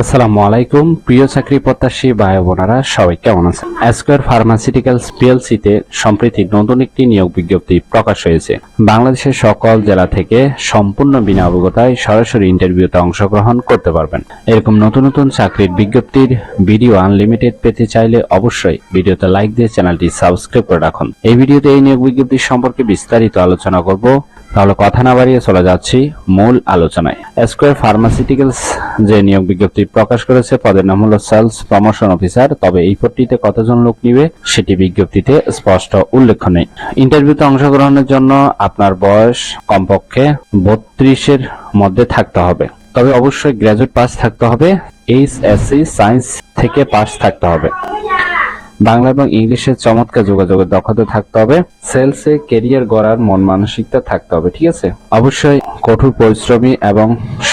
আসসালামু আলাইকুম, প্রিয় চাকরি প্রত্যাশী ভাই বোনেরা, সবাই কেমন আছেন? অ্যাসকোয়ার ফার্মাসিউটিক্যালস পিএলসিতে সম্প্রতি নতুন একটি নিয়োগ বিজ্ঞপ্তি প্রকাশ হয়েছে। বাংলাদেশের সকল জেলা থেকে সম্পূর্ণ বিনা অবগতায় সরাসরি ইন্টারভিউতে অংশগ্রহণ করতে পারবেন। এরকম নতুন নতুন চাকরির বিজ্ঞপ্তির ভিডিও আনলিমিটেড পেতে চাইলে অবশ্যই ভিডিওতে লাইক দিয়ে চ্যানেলটি সাবস্ক্রাইব করে রাখুন। এই ভিডিওতে এই নিয়োগ বিজ্ঞপ্তি সম্পর্কে বিস্তারিত আলোচনা করব। তাহলে কথা না বাড়িয়ে চলে যাচ্ছি মূল আলোচনায়। স্কোয়ার ফার্মাসিউটিক্যালস যে নিয়োগ বিজ্ঞপ্তি প্রকাশ করেছে, পদের নাম হলো সেলস প্রমোশন অফিসার তবে এই পদটিতে কতজন লোক নিবে সেটি বিজ্ঞপ্তিতে স্পষ্ট উল্লেখ নেই। ইন্টারভিউতে অংশগ্রহণের জন্য আপনার বয়স কমপক্ষে বত্রিশের মধ্যে থাকতে হবে। তবে অবশ্যই গ্র্যাজুয়েট পাস থাকতে হবে এইচএসসি সায়েন্স থেকে পাস থাকতে হবে। বাংলা এবং ইংলিশে চমৎকার যোগাযোগের দক্ষতা থাকতে হবে, সেলসে কেরিয়ার গড়ার মন মানসিকতা থাকতে হবে, ঠিক আছে? অবশ্যই কঠোর পরিশ্রমী এবং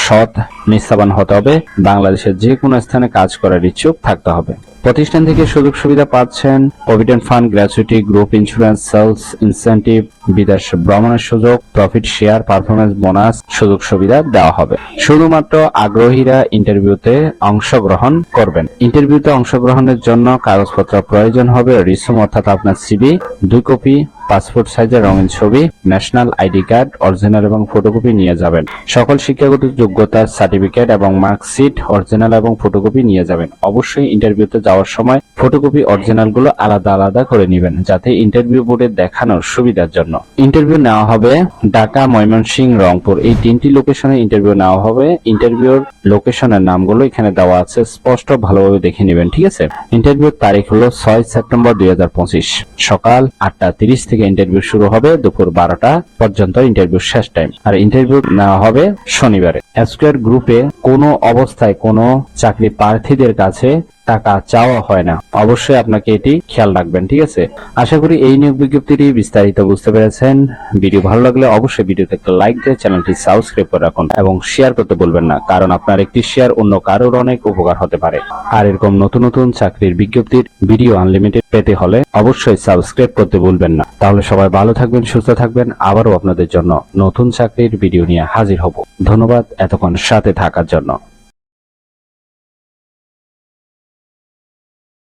সৎ নিষ্ঠাবান হতে হবে। বাংলাদেশের যে কোনো স্থানে কাজ করার ইচ্ছুক থাকতে হবে। প্রতিষ্ঠান থেকে সুযোগ সুবিধা পাচ্ছেন provident fund gratuity group insurance sales incentive বিদেশ ভ্রমণের সুযোগ প্রফিট শেয়ার পারফরমেন্স বোনাস সুযোগ সুবিধা দেওয়া হবে। শুধুমাত্র আগ্রহীরা ইন্টারভিউতে অংশগ্রহণ করবেন। ইন্টারভিউতে অংশগ্রহণের জন্য কাগজপত্র প্রয়োজন হবে রিসুম অর্থাৎ আপনার সিবি দুই কপি পাসপোর্ট সাইজের রঙিন ছবি ন্যাশনাল আইডি কার্ড অরিজিনাল এবং ফটোকপি নিয়ে যাবেন। সকল শিক্ষাগত যোগ্যতার সার্টিফিকেট এবং মার্কশিট, অরিজিনাল এবং ফটোকপি নিয়ে যাবেন। অবশ্যই ইন্টারভিউতে যাওয়ার সময় ফটোকপি, অরিজিনালগুলো আলাদা আলাদা করে নেবেন, যাতে ইন্টারভিউ বোর্ডে দেখানোর সুবিধার জন্য। ইন্টারভিউ নেওয়া হবে ঢাকা ময়মনসিংহ রংপুর। এই তিনটি লোকেশনে ইন্টারভিউ নেওয়া হবে। ইন্টারভিউর লোকেশনের নামগুলো এখানে দেওয়া আছে। স্পষ্ট ভালোভাবে দেখে নেবেন, ঠিক আছে? ইন্টারভিউর তারিখ হলো ছয় সেপ্টেম্বর দুই হাজার পঁচিশ। সকাল আটটা তিরিশ থেকে ইন্টারভিউ শুরু হবে, দুপুর বারোটা পর্যন্ত ইন্টারভিউ শেষ টাইম। আর ইন্টারভিউ নেওয়া হবে শনিবারে। স্কোয়ার গ্রুপে কোনো অবস্থায় কোনো চাকরি প্রার্থীদের কাছে টাকা চাওয়া হয় না। অবশ্যই আপনাকে এটি খেয়াল রাখবেন, ঠিক আছে? আশা করি এই নিয়োগ বিজ্ঞপ্তিটি বিস্তারিত বুঝতে পেরেছেন। ভিডিও ভালো লাগলে অবশ্যই ভিডিওতে একটা লাইক দিয়ে চ্যানেলটি সাবস্ক্রাইব করে রাখুন এবং শেয়ার করতে বলবেন না, কারণ আপনার একটি শেয়ার অন্য কারোর অনেক উপকার হতে পারে। আর এরকম নতুন নতুন চাকরির বিজ্ঞপ্তির ভিডিও আনলিমিটেড পেতে হলে অবশ্যই সাবস্ক্রাইব করতে ভুলবেন না। তাহলে সবাই ভালো থাকবেন, সুস্থ থাকবেন, আবারও আপনাদের জন্য নতুন চাকরির ভিডিও নিয়ে হাজির হব। ধন্যবাদ এতক্ষণ সাথে থাকার জন্য।